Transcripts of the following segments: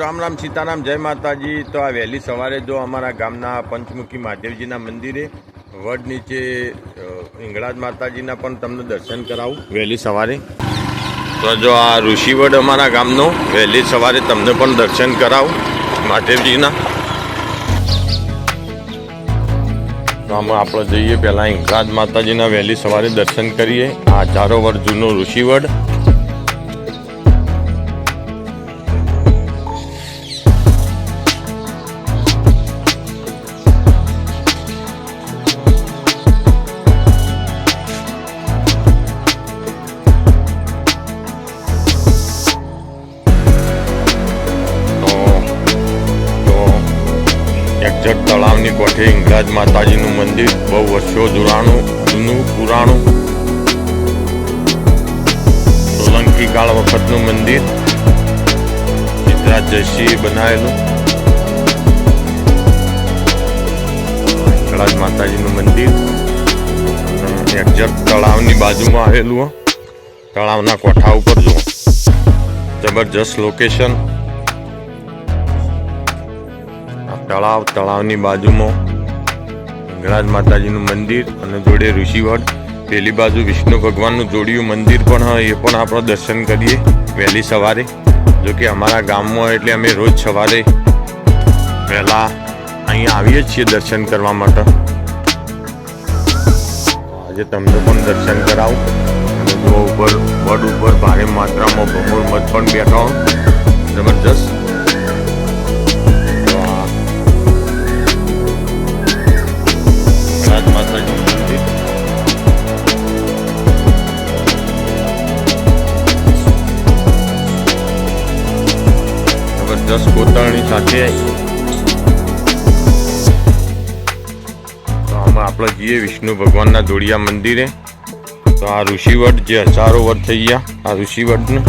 રામ રામ, સીતારામ, જય માતાજી. તો આ વહેલી સવારે જો અમારા ગામના પંચમુખી મહાદેવજીના મંદિરે, વડ નીચે ઇંગળાજ માતાજીના પણ તમને દર્શન કરાવું વહેલી સવારે. તો જો આ ઋષિવડ અમારા ગામનો, વહેલી સવારે તમને પણ દર્શન કરાવું મહાદેવજીના. આમાં આપણે જઈએ, પહેલાં હિંગળાજ માતાજીના વહેલી સવારે દર્શન કરીએ. આ હજારો વર્ષ જૂનો ઋષિવડ એક્ઝેક્ટ તળાવની કોઠે ઇંગરાજ માતાજીનું મંદિર, બહુ વર્ષો જુરાણું જૂનું, પુરાણું. સોલંકી કાળ વખતનું મંદિર સિદ્ધરાજ જયસિંહ બનાવેલું. ઇંગરાજ માતાજીનું મંદિર. એક્ઝેક્ટ તળાવની બાજુમાં આવેલું તળાવના કોઠા ઉપર જુઓ. જબરજસ્ત લોકેશન તળાવ, તળાવની બાજુમાં હિંગળાજ માતાજીનું મંદિર અને જોડે ઋષિવડ પેલી બાજુ વિષ્ણુ ભગવાનનું જોડિયું મંદિર પણ એ પણ આપણે દર્શન કરીએ વહેલી સવારે. જો કે અમારા ગામમાં એટલે અમે રોજ સવારે વહેલા અહીંયા આવીએ છીએ દર્શન કરવા માટે. આજે તમને પણ દર્શન કરાવું. અને જો ઉપર વડ ઉપર ભારે માત્રામાં ભમોર મત પણ બેઠા જબરજસ્ત. તો આમાં આપણે જઈએ વિષ્ણુ ભગવાનના જોડિયા મંદિરે. તો આ ઋષિવટ જે હજારો વટ થઈ ગયા, આ ઋષિવટને.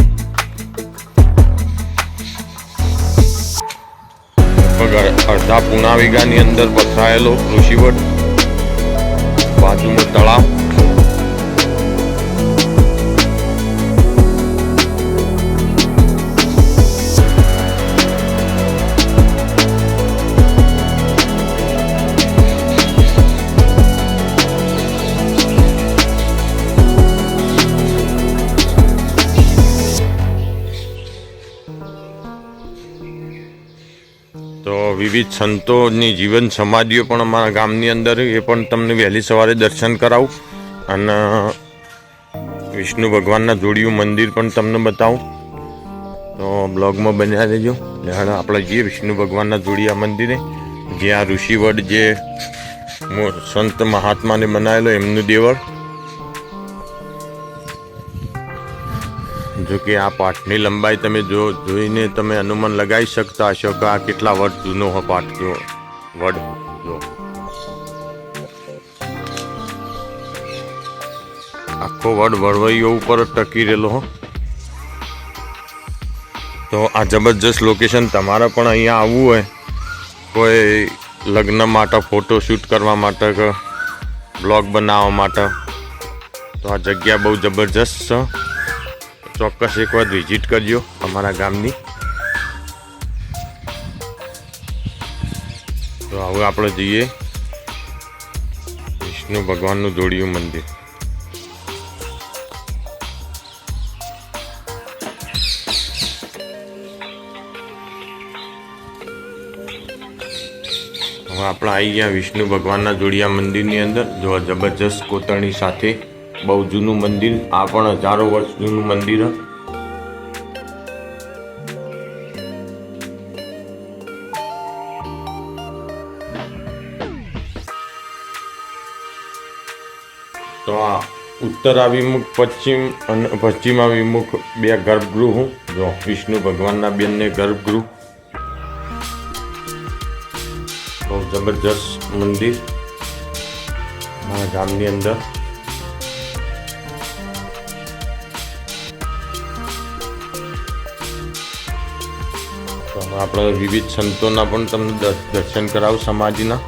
અડધા પૂણા વીઘાની અંદર પથરાયેલો ઋષિવટ. બાજુમાં તળાવ. વિવિધ સંતોની જીવન સમાધિઓ પણ અમારા ગામની અંદર એ પણ તમને વહેલી સવારે દર્શન કરાવું. અને વિષ્ણુ ભગવાનના જોડિયું મંદિર પણ તમને બતાવું. તો બ્લોગમાં બન્યા રહેજો. હવે આપણે જઈએ વિષ્ણુ ભગવાનના જોડિયા મંદિરે. જ્યાં ઋષિવડ જે સંત મહાત્માને બનાવેલો એમનું દેવળ. જો કે આ પાઠની લંબાઈ તમે જો જોઈને તમે અનુમાન લગાવી શકતા હશો કે આ કેટલા વર્ષ જૂનો હો પાઠ જો, વડ જો. આખો વડ વળવૈયો ઉપર ટકી રહેલો હો. તો આ જબરજસ્ત લોકેશન તમારે પણ અહીંયા આવવું હોય. કોઈ લગ્ન માટે ફોટો શૂટ કરવા માટે કે બ્લોગ બનાવવા માટે. તો આ જગ્યા બહુ જબરજસ્ત છે. ચોક્કસ એક વાર વિઝિટ કરજો અમારા ગામની. તો હવે આપણે જઈએ વિષ્ણુ ભગવાનનું જોડિયું મંદિર. હવે આપણે આવી ગયા વિષ્ણુ ભગવાનના જોડિયા મંદિરની અંદર. જો જબરજસ્ત કોતરણી સાથે બહુ જૂનું મંદિર, આ પણ હજારો વર્ષ જૂનું મંદિર. તો આ ઉત્તરાભિમુખ, પશ્ચિમ અને પશ્ચિમાભિમુખ બે ગર્ભગૃહ જો, વિષ્ણુ ભગવાનના બેનને ગર્ભગૃહ. બહુ જબરજસ્ત મંદિર. મારા ગામની અંદર. આપણે વિવિધ સંતોના પણ તમને દર્શન કરાવું સમાજના.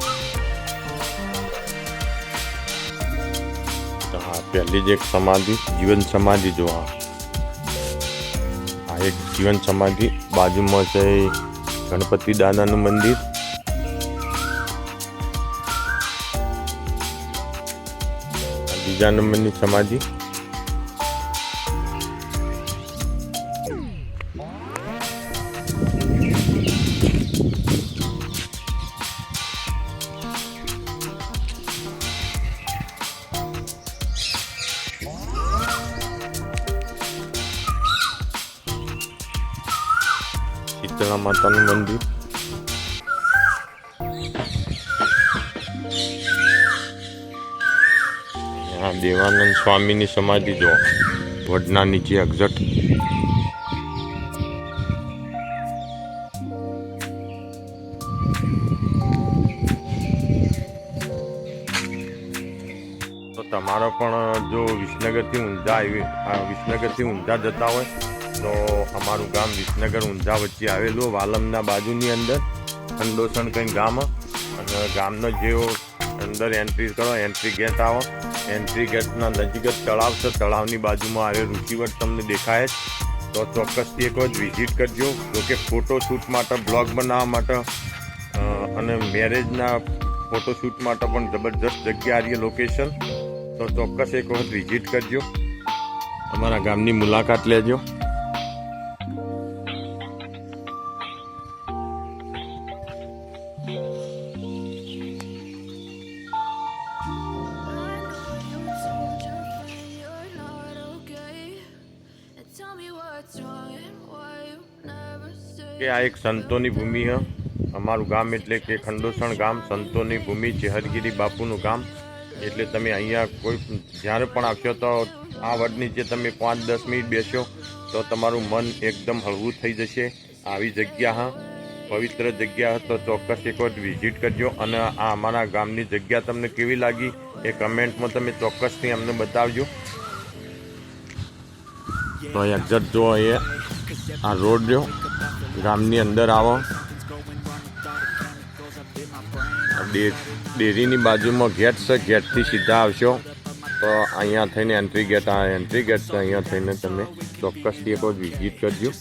પહેલી જ એક સમાધિ, જીવન સમાધિ જો આ એક જીવન સમાધિ, બાજુમાં છે ગણપતિ દાદાનું મંદિર. બીજા નંબરની સમાધિ. શીતળા માતાનું મંદિર આ દેવાનંદ સ્વામીની સમાધિ જો વડના નીચે એક્ઝટ તમારો પણ, જો વિસનગરથી ઊંઝા આવી વિસનગરથી ઊંઝા જતા હોય તો અમારું ગામ વિસનગર ઊંઝા વચ્ચે આવેલું વાલમના બાજુની અંદર, ખંડોસણ કંઈ ગામ અને ગામનો જેવો અંદર એન્ટ્રી કરો એન્ટ્રી ગેટ આવો. એન્ટ્રી ગેટના નજીક જ તળાવ છે, તળાવની બાજુમાં આવે, રૂચિવટ તમને દેખાય જ. તો ચોક્કસથી એક વખત વિઝિટ કરજો. જોકે ફોટોશૂટ માટે બ્લોગ બનાવવા માટે અને મેરેજના ફોટોશૂટ માટે પણ જબરજસ્ત જગ્યા આવી લોકેશન તો ચોક્કસ એક વખત વિઝિટ કરજો. અમારા ગામની મુલાકાત લેજો. કે આ એક સંતોની ભૂમિ હ. અમારું ગામ એટલે કે ખંડોસણ ગામ, સંતોની ભૂમિ છે હરગીરી બાપુનું ગામ. એટલે તમે અહીંયા કોઈ જ્યારે પણ આવશો તો આ વડ નીચે તમે પાંચ દસ મિનિટ બેસો, તો તમારું મન એકદમ હળવું થઈ જશે. આવી જગ્યા હા. પવિત્ર જગ્યા તો ચોક્કસ એક વખત વિઝિટ કરજો. અને આ અમારા ગામની જગ્યા તમને કેવી લાગી એ કમેન્ટમાં તમે ચોક્કસથી અમને બતાવજો. તો એક્ઝેક્ટ જો એ આ રોડ જો ગામની અંદર આવો ડેરીની બાજુમાં ગેટ છે ગેટથી સીધા આવશો તો અહીંયા થઈને એન્ટ્રી ગેટ આ એન્ટ્રી ગેટ છે અહીંયા થઈને તમે ચોક્કસથી એક વિઝિટ કરજો